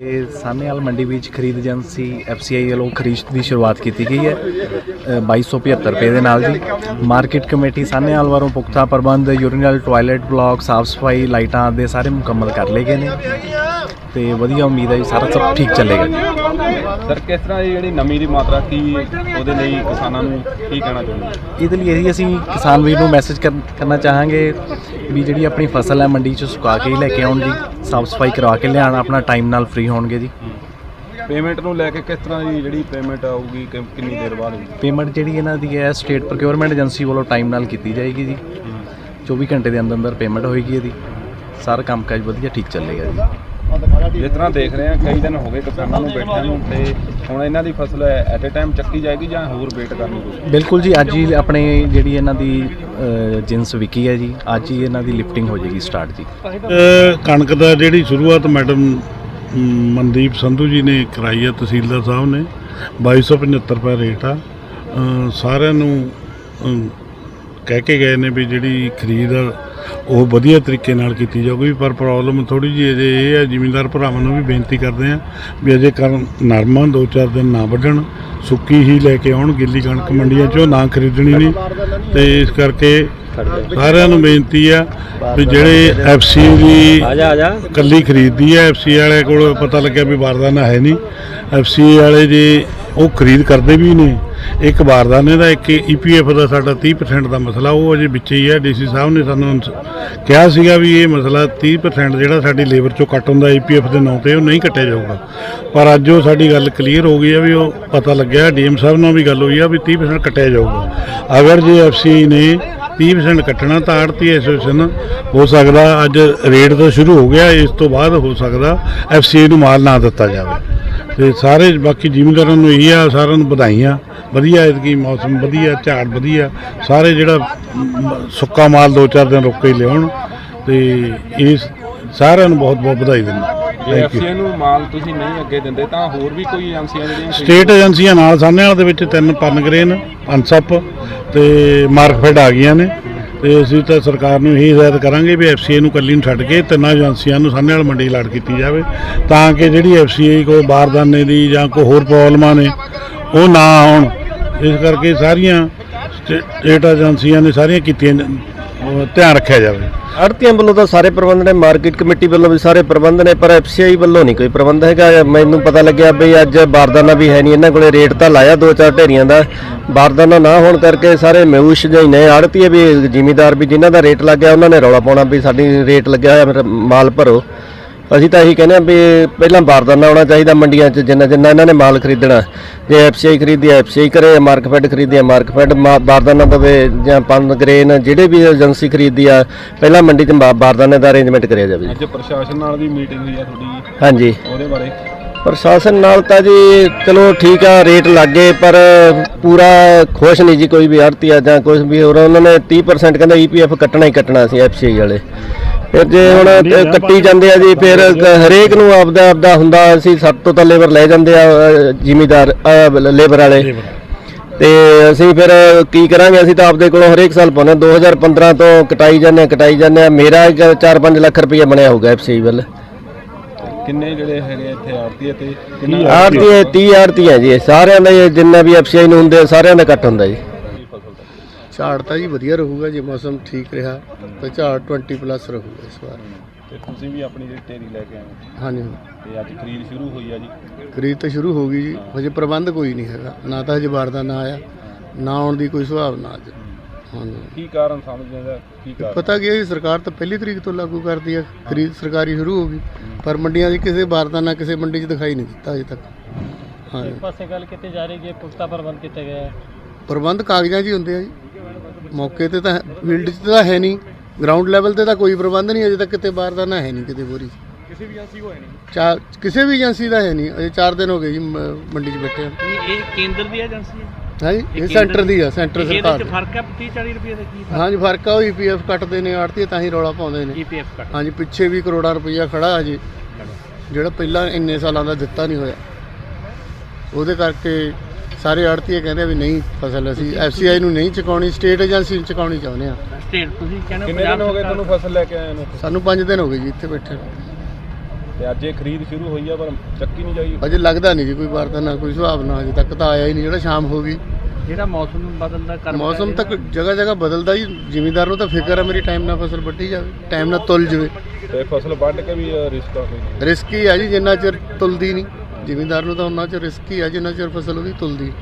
ਇਹ ਸਾਹਨੇਵਾਲ ਮੰਡੀ ਵਿੱਚ ਖਰੀਦ ਏਜੰਸੀ FCI ਵੱਲੋਂ ਖਰੀਦ ਦੀ ਸ਼ੁਰੂਆਤ ਕੀਤੀ ਗਈ ਹੈ। ਅ, 2275 ਰੁਪਏ ਦੇ ਨਾਲ ਜੀ। ਮਾਰਕੀਟ ਕਮੇਟੀ ਸਾਹਨੇਵਾਲ ਵੱਲੋਂ ਪੁਖਤਾ ਪ੍ਰਬੰਧ ਯੂਰੀਨਲ ਟਾਇਲਟ ਬਲਾਕ ਸਾਫ਼ ਸਫ਼ਾਈ ਲਾਈਟਾਂ ਦੇ ਸਾਰੇ ਮੁਕੰਮਲ ਕਰ ਲਏ ਗਏ ਨੇ। ਤੇ ਵਧੀਆ ਉਮੀਦ ਹੈ ਜੀ ਸਾਰਾ ਸਭ ਠੀਕ ਚੱਲੇਗਾ। ਸਰ ਕਿਸ ਤਰ੍ਹਾਂ ਇਹ ਜਿਹੜੀ ਨਮੀ ਦੀ ਮਾਤਰਾ ਕੀ ਉਹਦੇ ਲਈ ਕਿਸਾਨਾਂ ਨੂੰ ਕੀ ਕਹਿਣਾ ਚਾਹੁੰਦੇ ਇਹਦੇ ਲਈ ਅਸੀਂ ਕਿਸਾਨ ਵੀਰ ਨੂੰ ਮੈਸੇਜ ਕਰਨਾ ਚਾਹਾਂਗੇ। ਵੀ ਜਿਹੜੀ ਆਪਣੀ ਫਸਲ ਹੈ ਮੰਡੀ 'ਚ ਸੁਕਾ ਕੇ ਹੀ ਲੈ ਕੇ ਆਉਣ ਜੀ ਸਾਫ਼ ਸਫ਼ਾਈ ਕਰਵਾ ਕੇ ਲਿਆਉਣ ਆਪਣਾ ਟਾਈਮ ਨਾਲ ਫ੍ਰੀ ਹੋਣਗੇ ਜੀ। ਪੇਮੈਂਟ ਨੂੰ ਲੈ ਕੇ ਕਿਸ ਤਰ੍ਹਾਂ ਦੀ ਜਿਹੜੀ ਪੇਮੈਂਟ ਆਊਗੀ ਕਿ- ਕਿੰਨੀ ਦੇਰ ਬਾਅਦ ਹੋਊਗੀ? ਪੇਮੈਂਟ ਜਿਹੜੀ ਇਹਨਾਂ ਦੀ ਹੈ ਸਟੇਟ ਪ੍ਰੋਕਿਉਰਮੈਂਟ ਏਜੰਸੀ ਵੱਲੋਂ ਟਾਈਮ ਨਾਲ ਕੀਤੀ ਜਾਏਗੀ ਜੀ। 24 ਘੰਟੇ ਦੇ ਅੰਦਰ ਅੰਦਰ ਪੇਮੈਂਟ ਹੋਏਗੀ ਇਹਦੀ। ਸਾਰਾ ਕੰਮਕਾਜ ਵਧੀਆ ਠੀਕ ਚੱਲੇਗਾ ਜੀ। ਜਿਸ ਤਰ੍ਹਾਂ ਦੇਖ ਰਹੇ ਹਾਂ ਕਈ ਦਿਨ ਹੋ ਗਏ ਕਿਸਾਨਾਂ ਨੂੰ ਬੈਠਿਆਂ ਨੂੰ ਤੇ ਹੁਣ ਇਹਨਾਂ ਦੀ ਫਸਲ ਐਟ ਅ ਟਾਈਮ ਚੱਕੀ ਜਾਏਗੀ ਜਾਂ ਹੋਰ ਵੇਟ ਕਰਨੀ ਪਊਗੀ ਬਿਲਕੁਲ ਜੀ ਅੱਜ ਹੀ ਆਪਣੇ ਜਿਹੜੀ ਇਹਨਾਂ ਦੀ ਜਿੰਸ ਵਿਕੀ ਹੈ ਜੀ ਅੱਜ ਹੀ ਇਹਨਾਂ ਦੀ ਲਿਫਟਿੰਗ ਹੋ ਜਾਏਗੀ ਸਟਾਰਟ ਜੀ। ਕਣਕ ਦਾ ਜਿਹੜੀ ਸ਼ੁਰੂਆਤ ਮੈਡਮ ਮਨਦੀਪ ਸੰਧੂ ਜੀ ਨੇ ਕਰਾਈ ਹੈ ਤਹਿਸੀਲਦਾਰ ਸਾਹਿਬ ਨੇ 2275 ਰੁਪਏ ਰੇਟ ਆ। ਸਾਰਿਆਂ ਨੂੰ ਕਹਿ ਕੇ ਗਏ ਨੇ ਵੀ ਜਿਹੜੀ ਖਰੀਦ ਆ ਉਹ ਵਧੀਆ ਤਰੀਕੇ ਨਾਲ ਕੀਤੀ ਜਾਊਗੀ ਪਰ ਪ੍ਰੋਬਲਮ ਥੋੜੀ ਜਿਹੀ ਅਜੇ ਇਹ ਹੈ ਜ਼ਿਮੀਂਦਾਰ ਭਰਾਵਾਂ ਨੂੰ ਵੀ ਬੇਨਤੀ ਕਰਦੇ ਆ ਵੀ ਅਜੇ ਕਰਨ ਨਰਮਾ ਦੋ ਚਾਰ ਦਿਨ ਨਾ ਵੱਢਣ ਸੁੱਕੀ ਹੀ ਲੈ ਕੇ ਆਉਣ ਗਿੱਲੀ ਕਣਕ ਮੰਡੀਆਂ 'ਚੋਂ ਨਾ ਖਰੀਦਣੀ ਨਹੀਂ। ਤੇ ਇਸ ਕਰਕੇ ਸਾਰਿਆਂ ਨੂੰ ਬੇਨਤੀ ਆ ਵੀ ਜਿਹੜੇ ਐਫਸੀ ਦੀ ਕੱਲੀ ਖਰੀਦਦੀ ਹੈ ਐਫਸੀ ਵਾਲੇ ਕੋਲ ਪਤਾ ਲੱਗਿਆ ਵੀ ਬਾਰਦਾਨਾ ਹੈ ਨਹੀਂ। ਐਫਸੀ ਵਾਲੇ ਜੇ ਉਹ ਖਰੀਦ ਕਰਦੇ ਵੀ ਨੇ ਇੱਕ ਬਾਰਦਾਨੇ ਦਾ, ਇੱਕ ਈਪੀਐਫ ਦਾ ਸਾਡਾ 30% ਦਾ ਮਸਲਾ, ਉਹ ਅਜੇ ਵਿੱਚ ਹੀ ਹੈ। ਡੀਸੀ ਸਾਹਿਬ ਨੇ ਸਾਨੂੰ ਕਿਹਾ ਸੀਗਾ ਵੀ ਇਹ ਮਸਲਾ 30% ਜਿਹੜਾ ਸਾਡੀ ਲੇਬਰ ਚੋਂ ਕੱਟ ਹੁੰਦਾ ਈਪੀਐਫ ਦੇ ਨਾਂ ਤੇ ਉਹ ਨਹੀਂ ਕੱਟਿਆ ਜਾਊਗਾ। ਪਰ ਅੱਜ ਉਹ ਸਾਡੀ ਗੱਲ ਕਲੀਅਰ ਹੋ ਗਈ ਹੈ ਵੀ ਉਹ ਪਤਾ ਲੱਗਿਆ ਡੀਐਮ ਸਾਹਿਬ ਨਾਲ ਵੀ ਗੱਲ ਹੋਈ ਆ ਵੀ 30% ਕੱਟਿਆ ਜਾਊਗਾ। ਅਗਰ ਜੇ ਐਫਸੀ ਨੇ 30% ਕੱਟਣਾ, ਤਾਂ ਆੜਤੀ ਐਸੋਸੀਏਸ਼ਨ ਹੋ ਸਕਦਾ, ਅੱਜ ਰੇਟ ਤੋਂ ਸ਼ੁਰੂ ਹੋ ਗਿਆ, ਇਸ ਤੋਂ ਬਾਅਦ ਹੋ ਸਕਦਾ ਐਫਸੀਏ ਨੂੰ ਮਾਲ ਨਾ ਦਿੱਤਾ ਜਾਵੇ। ਤੇ ਸਾਰੇ ਬਾਕੀ ਜ਼ਿਮੀਂਦਾਰਾਂ ਨੂੰ ਇਹੀ ਆ ਸਾਰਿਆਂ ਨੂੰ ਵਧਾਈਆਂ। ਵਧੀਆ ਐਤਕੀ ਮੌਸਮ ਵਧੀਆ ਝਾੜ ਵਧੀਆ। ਸਾਰੇ ਜਿਹੜਾ ਸੁੱਕਾ ਮਾਲ ਦੋ ਚਾਰ ਦਿਨ ਰੁੱਕ ਕੇ ਲਿਆਉਣ ਤੇ ਇਸ ਸਾਰਿਆਂ ਨੂੰ ਬਹੁਤ ਬਹੁਤ ਵਧਾਈ ਦਿੰਦਾ। ਜੇ ਥੈਂਕ ਯੂ ਐਫਸੀਏ ਨੂੰ ਮਾਲ ਤੁਸੀਂ ਨਹੀਂ ਅੱਗੇ ਦਿੰਦੇ ਤਾਂ ਹੋਰ ਵੀ ਕੋਈ ਏਜੰਸੀਆਂ ਜਿਹੜੀਆਂ ਸਟੇਟ ਏਜੰਸੀਆਂ ਨਾਲ ਸਾਹਮਣੇ ਦੇ ਵਿੱਚ ਤਿੰਨ ਪਨਗਰੇਨ ਅਨਸਪ ਤੇ ਮਾਰਕਫੈਡ ਆ ਗਈਆਂ ਨੇ। ਤੇ ਅਸੀਂ ਤਾਂ ਸਰਕਾਰ ਨੂੰ ਇਹੀ ਹਦਾਇਤ ਕਰਾਂਗੇ ਵੀ ਐਫਸੀਏ ਨੂੰ ਕੱਲੀ ਨੂੰ ਛੱਡ ਕੇ ਤਿੰਨਾਂ ਏਜੰਸੀਆਂ ਨੂੰ ਸਾਹਮਣੇ ਵਾਲ ਮੰਡੀ ਲਾੜ ਕੀਤੀ ਜਾਵੇ, ਤਾਂ ਕਿ ਜਿਹੜੀ ਐਫਸੀਏ ਕੋਈ ਬਾਰਦਾਨੇ ਦੀ ਜਾਂ ਕੋਈ ਹੋਰ ਪ੍ਰੋਬਲਮਾਂ ਨੇ, ਉਹ ਨਾ ਆਉਣ। ਇਸ ਕਰਕੇ ਸਾਰੀਆਂ ਸਟੇਟ ਏਜੰਸੀਆਂ ਨੇ ਸਾਰੀਆਂ ਕੀਤੀਆਂ ਧਿਆਨ ਰੱਖਿਆ ਜਾਵੇ। ਆੜਤੀਆਂ ਵੱਲੋਂ ਤਾਂ ਸਾਰੇ ਪ੍ਰਬੰਧ ਨੇ, ਮਾਰਕੀਟ ਕਮੇਟੀ ਵੱਲੋਂ ਵੀ ਸਾਰੇ ਪ੍ਰਬੰਧ ਨੇ, ਪਰ ਐਫਸੀਆਈ ਵੱਲੋਂ ਨਹੀਂ ਕੋਈ ਪ੍ਰਬੰਧ ਹੈਗਾ। ਮੈਨੂੰ ਪਤਾ ਲੱਗਿਆ ਵੀ ਅੱਜ ਬਾਰਦਾਨਾ ਵੀ ਹੈ ਨਹੀਂ। ਇਹਨਾਂ ਕੋਲੇ ਰੇਟ ਤਾਂ ਲਾਇਆ ਦੋ ਚਾਰ ਢੇਰੀਆਂ ਦਾ। ਬਾਰਦਾਨਾ ਨਾ ਹੋਣ ਕਰਕੇ ਸਾਰੇ ਮਯੂਸ਼ ਜਿਹੇ ਨੇ। ਆੜਤੀਏ ਵੀ, ਜ਼ਿਮੀਦਾਰ ਵੀ ਜਿਨ੍ਹਾਂ ਦਾ ਰੇਟ ਲੱਗਿਆ, ਉਹਨਾਂ ਨੇ ਰੌਲਾ ਪਾਉਣਾ ਵੀ ਸਾਡੀ ਰੇਟ ਲੱਗਿਆ ਹੋਇਆ ਮਾਲ ਭਰੋ। ਅਸੀਂ ਤਾਂ ਇਹੀ ਕਹਿੰਦੇ ਆ ਵੀ ਪਹਿਲਾਂ ਬਾਰਦਾਨਾ ਆਉਣਾ ਚਾਹੀਦਾ ਮੰਡੀਆਂ 'ਚ ਜਿੰਨਾ ਜਿੰਨਾ ਇਹਨਾਂ ਨੇ ਮਾਲ ਖਰੀਦਣਾ। ਜੇ ਐਫਸੀਆਈ ਖਰੀਦੀ ਐਫਸੀਆਈ ਕਰੇ ਮਾਰਕਫੈਡ ਖਰੀਦੀ ਮਾਰਕਫੈਡ ਬਾਰਦਾਨਾ ਦਵੇ ਜਾਂ ਪੰਨ ਗ੍ਰੇਨ ਜਿਹੜੇ ਵੀ ਏਜੰਸੀ ਖਰੀਦੀ ਆ ਪਹਿਲਾਂ ਮੰਡੀ 'ਚ ਬਾਰਦਾਨੇ ਦਾ ਅਰੇਂਜਮੈਂਟ ਕਰਿਆ ਜਾਵੇ। ਅੱਜ ਪ੍ਰਸ਼ਾਸਨ ਨਾਲ ਵੀ ਮੀਟਿੰਗ ਹੋਈ ਆ ਤੁਹਾਡੀ। ਹਾਂਜੀ। ਉਹਦੇ ਬਾਰੇ? ਪ੍ਰਸ਼ਾਸਨ ਨਾਲ ਤਾਂ ਜੀ ਚਲੋ ਠੀਕ ਆ ਰੇਟ ਲੱਗੇ ਪਰ ਪੂਰਾ ਖੁਸ਼ ਨਹੀਂ ਜੀ ਕੋਈ ਵੀ ਆੜਤੀ ਆ ਜਾਂ ਕੁਝ ਵੀ ਹੋਰ। ਉਹਨਾਂ ਨੇ 30% ਕਹਿੰਦਾ ਈਪੀਐਫ ਕੱਟਣਾ ਹੀ ਕੱਟਣਾ ਸੀ ਐਫਸੀਆਈ ਵਾਲੇ। ਫਿਰ ਜੇ ਹੁਣ ਕੱਟੀ ਜਾਂਦੇ ਆ ਜੀ ਫਿਰ ਕ- ਹਰੇਕ ਨੂੰ ਆਪਦਾ ਆਪਦਾ ਹੁੰਦਾ ਅਸੀਂ ਸੱਤ ਤੋਂ ਤਾਂ ਲੇਬਰ ਲੈ ਜਾਂਦੇ ਆ ਜ਼ਿਮੀਦਾਰ ਲੇਬਰ ਵਾਲੇ। ਤੇ ਅਸੀਂ ਫਿਰ ਕੀ ਕਰਾਂਗੇ ਅਸੀਂ ਤਾਂ ਆਪਦੇ ਕੋਲੋਂ ਹਰੇਕ ਸਾਲ ਪਾਉਂਦੇ ਹਾਂ। 2015 ਤੋਂ ਕਟਾਈ ਜਾਂਦੇ ਹਾਂ, ਕਟਾਈ ਜਾਂਦੇ ਆ ਮੇਰਾ 4-5 ਲੱਖ ਰੁਪਏ ਬਣਿਆ ਹੋਊਗਾ ਐਫਸੀਆਈ ਵੱਲ। ਕਿੰਨੇ ਜਿਹੜੇ ਹੈਗੇ ਇੱਥੇ ਆਰਤੀ ਤੇ? ਕਿੰਨਾ ਆੜਤੀ 30 ਆੜਤੀ ਹੈ ਜੀ ਇਹ ਸਾਰਿਆਂ ਦਾ ਇਹ ਜਿੰਨਾ ਵੀ ਐਫਸੀਆਈ ਨੂੰ ਹੁੰਦੇ ਆ, ਸਾਰਿਆਂ ਦਾ ਕੱਟ ਹੁੰਦਾ ਜੀ। ਝਾੜ ਤਾਂ ਜੀ ਵਧੀਆ ਰਹੂਗਾ ਜੇ ਮੌਸਮ ਠੀਕ ਰਿਹਾ ਤਾਂ ਝਾੜ 20 ਪਲੱਸ ਰਹੂਗਾ ਇਸ ਵਾਰ। ਤੇ ਤੁਸੀਂ ਵੀ ਆਪਣੀ ਜਿਹੜੀ ਢੇਰੀ ਲੈ ਕੇ ਆਏ ਹੋ? ਹਾਂਜੀ ਤੇ ਅੱਜ ਖਰੀਦ ਸ਼ੁਰੂ ਹੋਈ ਆ ਜੀ? ਖਰੀਦ ਤਾਂ ਸ਼ੁਰੂ ਹੋ ਗਈ ਜੀ ਹਜੇ ਪ੍ਰਬੰਧ ਕੋਈ ਨਹੀਂ ਹੈਗਾ ਨਾ ਤਾਂ ਹਜੇ ਬਾਰਦਾਨਾ ਆਇਆ ਨਾ ਆਉਣ ਦੀ ਕੋਈ ਸੁਭਾਵਨਾ ਅੱਜ। ਹਾਂਜੀ। ਕੀ ਕਾਰਨ ਸਮਝਦੇ ਦਾ ਕੀ ਕਾਰਨ? ਪਤਾ ਕੀ ਹੈ ਜੀ ਸਰਕਾਰ ਤਾਂ ਪਹਿਲੀ ਤਰੀਕ ਤੋਂ ਲਾਗੂ ਕਰਦੀ ਹੈ ਖਰੀਦ ਸਰਕਾਰੀ ਸ਼ੁਰੂ ਹੋ ਗਈ ਪਰ ਮੰਡੀਆਂ 'ਚ ਕਿਸੇ ਬਾਰਦਾਨਾ ਕਿਸੇ ਮੰਡੀ 'ਚ ਦਿਖਾਈ ਨਹੀਂ ਦਿੱਤਾ ਅਜੇ ਤੱਕ। ਹਾਂਜੀ। ਪਾਸੇ ਗੱਲ ਕੀਤੀ ਜਾ ਰਹੀ ਹੈ ਪੁਖਤਾ ਪ੍ਰਬੰਧ ਕੀਤੇ ਗਏ ਹੈ ਪ੍ਰਬੰਧ ਕਾਗਜ਼ਾਂ 'ਚ ਹੀ ਹੁੰਦੇ ਆ ਜੀ। ਮੌਕੇ ਤੇ ਤਾਂ ਫੀਲਡ 'ਚ ਤਾਂ ਹੈ ਨਹੀਂ ਗਰਾਊਂਡ ਲੈਵਲ ਤੇ ਤਾਂ ਕੋਈ ਪ੍ਰਬੰਧ ਨਹੀਂ ਅਜੇ ਤੱਕ ਕਿਤੇ ਬਾਰਦਾਨਾ ਹੈ ਨਹੀਂ ਕਿਤੇ ਬੋਰੀ। ਕਿਸੇ ਵੀ ਏਜੰਸੀ ਕੋ ਹੈ ਨਹੀਂ। ਚਾਰ ਕਿਸੇ ਵੀ ਏਜੰਸੀ ਦਾ ਹੈ ਨਹੀਂ ਅਜੇ 4 ਦਿਨ ਹੋ ਗਏ ਜੀ ਮ- ਮੰਡੀ 'ਚ ਬੈਠੇ ਇਹ ਇਹ ਕੇਂਦਰ ਦੀ ਏਜੰਸੀ ਹੈ? ਹਾਂ ਜੀ ਇਹ ਸੈਂਟਰ ਦੀ ਆ ਸੈਂਟਰ ਇਹਦੇ ਸਰਕਾਰ ਚ ਦੀ। ਫ਼ਰਕ ਹੈ 30 40 ਰੁਪਏ ਦਾ ਕੀ ਹਾਂ ਜੀ ਫ਼ਰਕ ਆ ਉਹ ਈਪੀਐਫ ਕੱਟਦੇ ਨੇ ਆੜਤੀ ਤਾਂ ਹੀ ਰੌਲਾ ਪਾਉਂਦੇ ਨੇ। ਈਪੀਐਫ ਕੱਟ। ਹਾਂ ਜੀ ਪਿੱਛੇ ਵੀ ਕਰੋੜਾਂ ਰੁਪਈਆ ਖੜਾ ਹਜੇ ਜਿਹੜਾ ਪਹਿਲਾਂ ਇੰਨੇ ਸਾਲਾਂ ਦਾ ਦਿੱਤਾ ਨਹੀਂ ਹੋਇਆ। ਉਹਦੇ ਕਰਕੇ ਸਾਰੇ ਆੜਤੀਏ ਕਹਿੰਦੇ ਆ ਵੀ ਨਹੀਂ ਫਸਲ ਅਸੀਂ ਐਫਸੀਆਈ ਨੂੰ ਨਹੀਂ ਚੁਕਾਉਣੀ ਸਟੇਟ ਏਜੰਸੀ ਨੂੰ ਚੁਕਾਉਣੀ ਚਾਹੁੰਦੇ ਆ। ਸਟੇਟ ਤੁਸੀਂ ਕਹਿੰਦੇ ਕਿੰਨੇ ਦਿਨ ਹੋ ਗਏ ਤੁਹਾਨੂੰ ਫਸਲ ਲੈ ਕੇ ਆਏ ਨੂੰ ਸਾਨੂੰ 5 ਦਿਨ ਹੋ ਗਏ ਜੀ ਇੱਥੇ ਬੈਠੇ ਨੂੰ। ਤੇ ਅੱਜ ਇਹ ਖਰੀਦ ਸ਼ੁਰੂ ਹੋਈ ਆ ਪਰ ਚੱਕੀ ਨਹੀਂ ਜਾਈ। ਅਜੇ ਲੱਗਦਾ ਨਹੀਂ ਜੀ ਕੋਈ ਬਾਰਦਾਨਾ ਕੋਈ ਸੁਭਾਵਨਾ ਅਜੇ ਤੱਕ ਤਾਂ ਆਇਆ ਹੀ ਨਹੀਂ ਜਿਹੜਾ ਸ਼ਾਮ ਹੋ ਗਈ। ਜਿਹੜਾ ਮੌਸਮ ਬਦਲਦਾ ਕਰ ਮੌਸਮ ਤੱਕ ਜਗ੍ਹਾ ਜਗ੍ਹਾ ਬਦਲਦਾ ਹੀ ਜ਼ਿਮੀਂਦਾਰ ਨੂੰ ਤਾਂ ਫਿਕਰ ਹੈ ਮੇਰੀ ਟਾਈਮ ਨਾਲ ਫਸਲ ਵੱਢੀ ਜਾਵੇ ਟਾਈਮ ਨਾਲ ਤੁਲ ਜਾਵੇ। ਤੇ ਫਸਲ ਵੱਢ ਕੇ ਵੀ ਰਿਸਕ ਆ ਕੋਈ ਰਿਸਕੀ ਹੈ ਜੀ ਜਿੰਨਾ ਚਿਰ ਤੁਲਦੀ ਨਹੀਂ। ਜ਼ਿਮੀਂਦਾਰ ਨੂੰ ਤਾਂ ਉਹਨਾਂ 'ਚ ਰਿਸਕ ਹੀ ਆ ਜਿੰਨਾ ਚਿਰ ਫਸਲ ਉਹਦੀ ਤੁਲਦੀ।